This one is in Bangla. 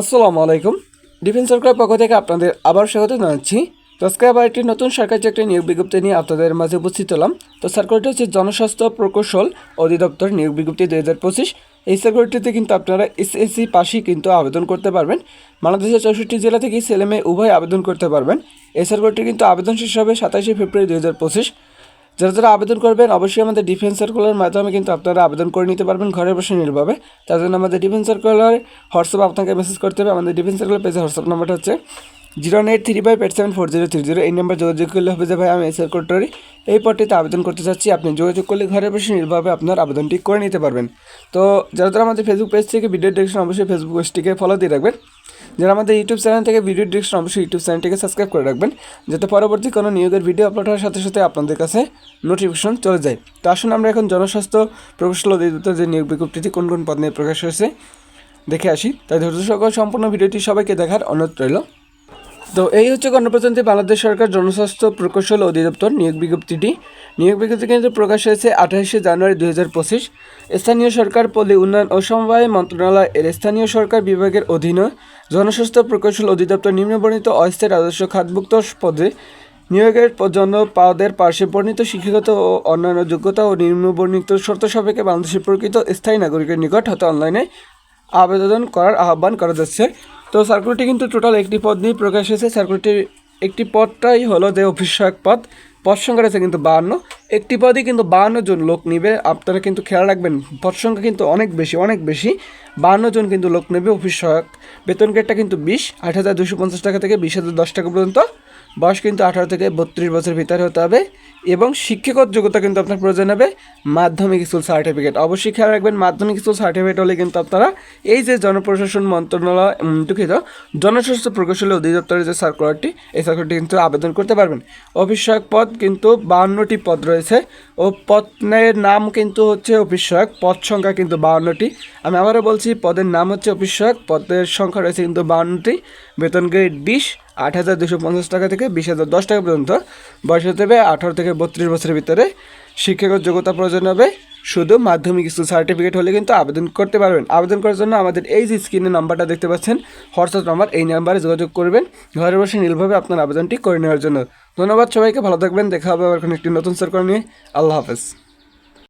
আসসালামু আলাইকুম। ডিফেন্স সরকারের পক্ষ থেকে আপনাদের আবার স্বাগত জানাচ্ছি। তো আজকে আবার একটি নতুন সরকারি চাকরি নিয়োগ বিজ্ঞপ্তি নিয়ে আপনাদের মাঝে উপস্থিত হলাম। তো সার্কুলারটি হচ্ছে জনস্বাস্থ্য প্রকৌশল অধিদপ্তর নিয়োগ বিজ্ঞপ্তি দুই হাজার পঁচিশ। এই সার্কুলারটিতে কিন্তু আপনারা এসএসসি পাশই কিন্তু আবেদন করতে পারবেন। বাংলাদেশের চৌষট্টি জেলা থেকেই ছেলেমেয়ে উভয় আবেদন করতে পারবেন। এই সার্কুলারটি কিন্তু আবেদন শেষ হবে সাতাশে ফেব্রুয়ারি দুই হাজার পঁচিশ। যারা যারা আবেদন করবেন, অবশ্যই আমাদের ডিফেন্স সার্কুলার মাধ্যমে কিন্তু আপনারা আবেদন করে নিতে পারবেন ঘরে বসে নির্ভাবে তার জন্য আমাদের ডিফেন্স সার্কুলার হোয়াটসঅ্যাপ আপনাকে মেসেজ করতে হবে। আমাদের ডিফেন্স সার্কুলার পেজে হোয়াটসঅ্যাপ নাম্বারটা হচ্ছে zero eight three five eight seven four zero three zero এই নাম্বার যোগাযোগ করলে হবে যে, ভাই, আমি এই সার্কুলারটি এই পদটিতে আবেদন করতে চাচ্ছি। আপনি যোগাযোগ করলে ঘরে বসে নির্ভাবে আপনার আবেদনটি করে নিতে পারবেন। তো যারা যারা আমাদের ফেসবুক পেজ থেকে ভিডিও ডিরেকশন অবশ্যই ফেসবুক পেজটিকে ফলো দিয়ে রাখবেন। যারা আমাদের ইউটিউব চ্যানেল থেকে ভিডিও ডিরেকশন অবশ্যই ইউটিউব চ্যানেলটিকে সাবস্ক্রাইব করে রাখবেন, যাতে পরবর্তী কোনো নিয়োগের ভিডিও আপলোড হওয়ার সাথে সাথে আপনাদের কাছে নোটিফিকেশন চলে যায়। তো আসুন আমরা এখন জনস্বাস্থ্য প্রকৌশল অধিদপ্তর যে নিয়োগ বিজ্ঞপ্তিটি কোন কোন পদ নিয়ে প্রকাশ হয়েছে, দেখে আসি। তাই ধৈর্য সহকারে সম্পূর্ণ ভিডিওটি সবাইকে দেখার অনুরোধ রইল। তো এই হচ্ছে গণপ্রজাতন্ত্রী বাংলাদেশ সরকার জনস্বাস্থ্য প্রকৌশল অধিদপ্তর নিয়োগ বিজ্ঞপ্তিটি। নিয়োগ বিজ্ঞপ্তি কিন্তু প্রকাশ হয়েছে আঠাশে জানুয়ারি দুই হাজার পঁচিশ। স্থানীয় সরকার, পল্লী উন্নয়ন ও সমবায় মন্ত্রণালয় এর স্থানীয় সরকার বিভাগের অধীনে জনস্বাস্থ্য প্রকৌশল অধিদপ্তর নিম্নবর্ণিত অস্থায়ী রাজস্ব খাতভুক্ত পদে নিয়োগের জন্য পাওয়াদের পার্শ্বে বর্ণিত শিক্ষাগত ও অন্যান্য যোগ্যতা ও নিম্নবর্ণিত শর্ত সাপেক্ষে বাংলাদেশের প্রকৃত স্থায়ী নাগরিকের নিকট হতে অনলাইনে আবেদন করার আহ্বান করা যাচ্ছে। তো সার্কুলারটি কিন্তু টোটাল একটি পদ নিয়ে প্রকাশ হয়েছে। সার্কুলটির একটি পথটাই হলো যে অভিষেক পদ। পথ সংখ্যা রয়েছে কিন্তু বাহান্ন। একটি পদই কিন্তু বাহান্ন জন লোক নিবে। আপনারা কিন্তু খেয়াল রাখবেন পদ সংখ্যা কিন্তু অনেক বেশি অনেক বেশি। বাহান্ন জন কিন্তু লোক নেবে অফিস সহায়ক। বেতন গেটটা কিন্তু বিশ, আট হাজার দুশো পঞ্চাশ টাকা থেকে বিশ হাজার দশ টাকা পর্যন্ত। বয়স কিন্তু আঠারো থেকে বত্রিশ বছর ভিতরে হতে হবে এবং শিক্ষাগত যোগ্যতা কিন্তু আপনার প্রয়োজন হবে মাধ্যমিক স্কুল সার্টিফিকেট অবশ্যই খেয়াল রাখবেন, মাধ্যমিক স্কুল সার্টিফিকেট হলে কিন্তু আপনারা এই যে জনপ্রশাসন মন্ত্রণালয় দুঃখিত, জনস্বাস্থ্য প্রকৌশল অধিদপ্তরের যে সার্কুলারটি এই সার্কুলারটি কিন্তু আবেদন করতে পারবেন। অফিস সহায়ক পদ কিন্তু বাহান্নটি পদ রয়েছে। ও পদের নাম কিন্তু হচ্ছে অফিসয়ক পদ সংখ্যা কিন্তু বাহান্নটি আমি আবারও বলছি, পদের নাম হচ্ছে অফিসয়ক পদের সংখ্যা রয়েছে কিন্তু বাহান্নটি বেতন গ্রেড বিশ, আট হাজার দুশো পঞ্চাশ টাকা থেকে বিশ হাজার দশ টাকা পর্যন্ত। বয়স হতে হবে আঠারো থেকে বত্রিশ বছরের ভিতরে। শিক্ষাগত যোগ্যতা প্রয়োজন হবে। শুধু মাধ্যমিক স্কুল সার্টিফিকেট হলে কিন্তু আবেদন করতে পারবেন। আবেদন করার জন্য আমাদের এই যে স্ক্রিনে নাম্বারটা দেখতে পাচ্ছেন হোয়াটসঅ্যাপ নাম্বার এই নাম্বারে যোগাযোগ করবেন, ঘরে বসে নীলভাবে আপনার আবেদনটি করে নেওয়ার জন্য। ধন্যবাদ সবাইকে, ভালো থাকবেন, দেখা হবে কোনো একটি নতুন সরকার নিয়ে। আল্লাহ হাফেজ।